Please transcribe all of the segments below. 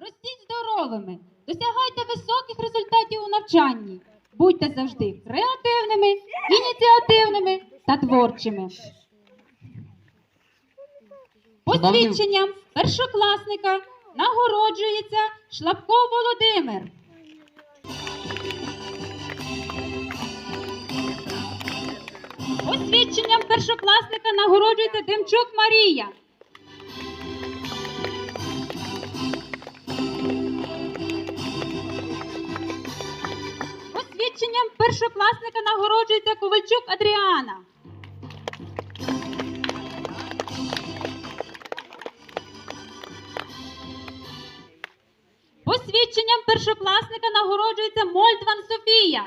Ростіть здоровими, досягайте високих результатів у навчанні. Будьте завжди креативними, ініціативними та творчими. Посвідченням першокласника нагороджується Шлапко Володимир. Посвідченням першокласника нагороджується Демчук Марія. Посвідченням першокласника нагороджується Ковальчук Адріана. Посвідченням першокласника нагороджується Мольдван Софія.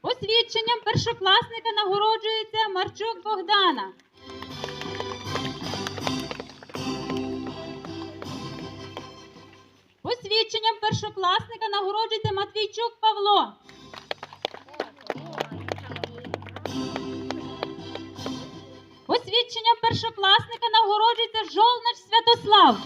Посвідченням першокласника нагороджується Марчук Богдана. Посвідченням першокласника нагороджується Матвійчук Павло. Посвідченням першокласника нагороджується Жолнач Святослав.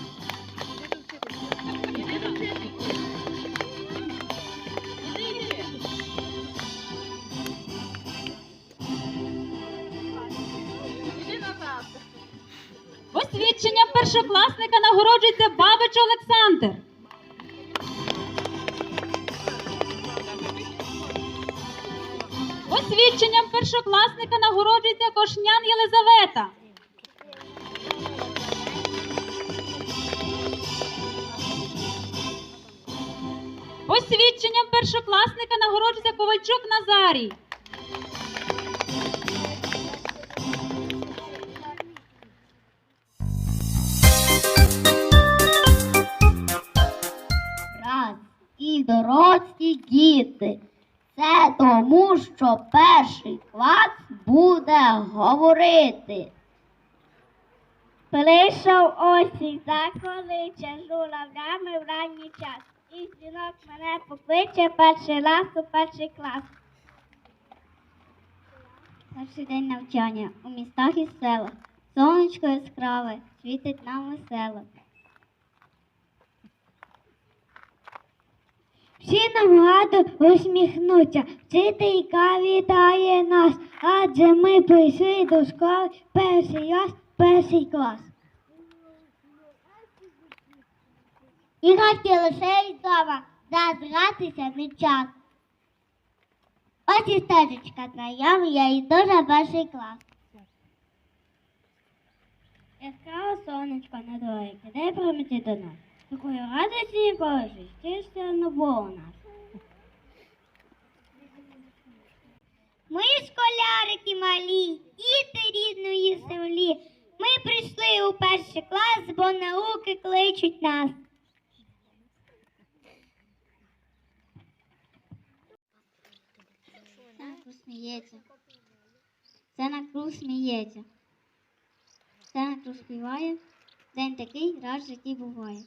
Посвідченням першокласника нагороджується Бабич Олександр. Посвідченням першокласника нагороджується Кошнян Єлизавета. Посвідченням першокласника нагороджується Ковальчук Назарій. раз і дорослі діти. Це тому, що перший клас буде говорити. Прийшов осінь, закличе журавлями в ранній час. І дзвінок мене покличе перший раз у перший клас. Перший день навчання у містах і селах. Сонечко яскраве світить нам весело. Всі нам радо усміхнуться, вчителька вітає нас, адже ми прийшли до школи перший раз, перший клас. Іграшки лише й дома, згратися не час. Ось і стежечка знайома, я йду за перший клас. Яскраве сонечко на дворі, кидай промити до нас. Такої радості ще не було у нас. Ми школярики малі, діти рідної землі. Ми прийшли у перший клас, бо науки кличуть нас. Це на круг сміється. Це на круг сміється. Це на круг співає. День такий раз в житті буває.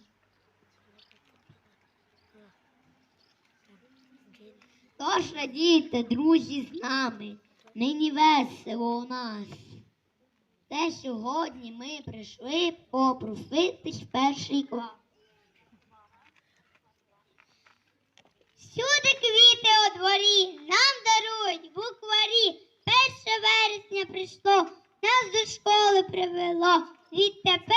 Тож радійте, друзі, з нами, нині весело у нас. Те сьогодні ми прийшли попроситись в перший клас. Всюди квіти у дворі нам дарують букварі. Перше вересня прийшло, нас до школи привело. Відтепер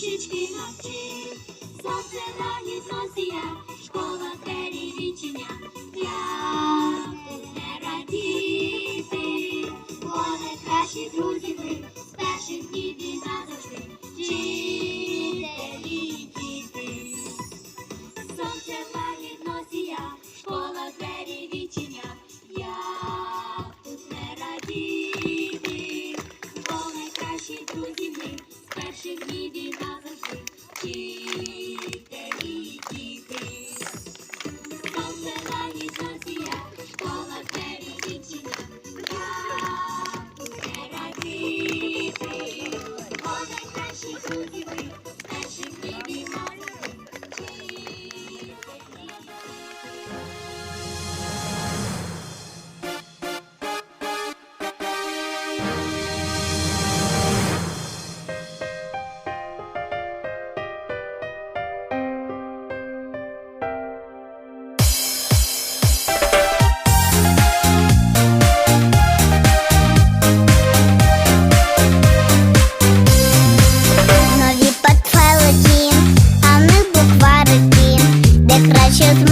Lisiczki, nocki, słońce na nie zmąsi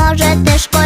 Можете шкодити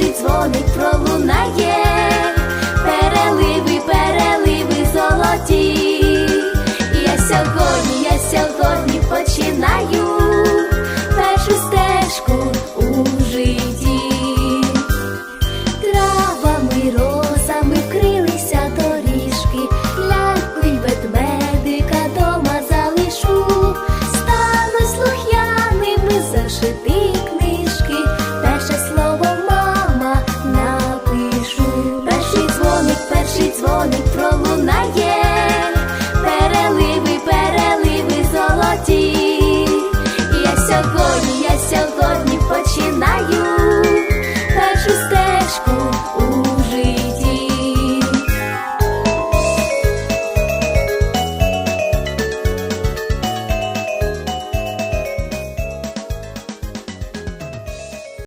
дзвоник про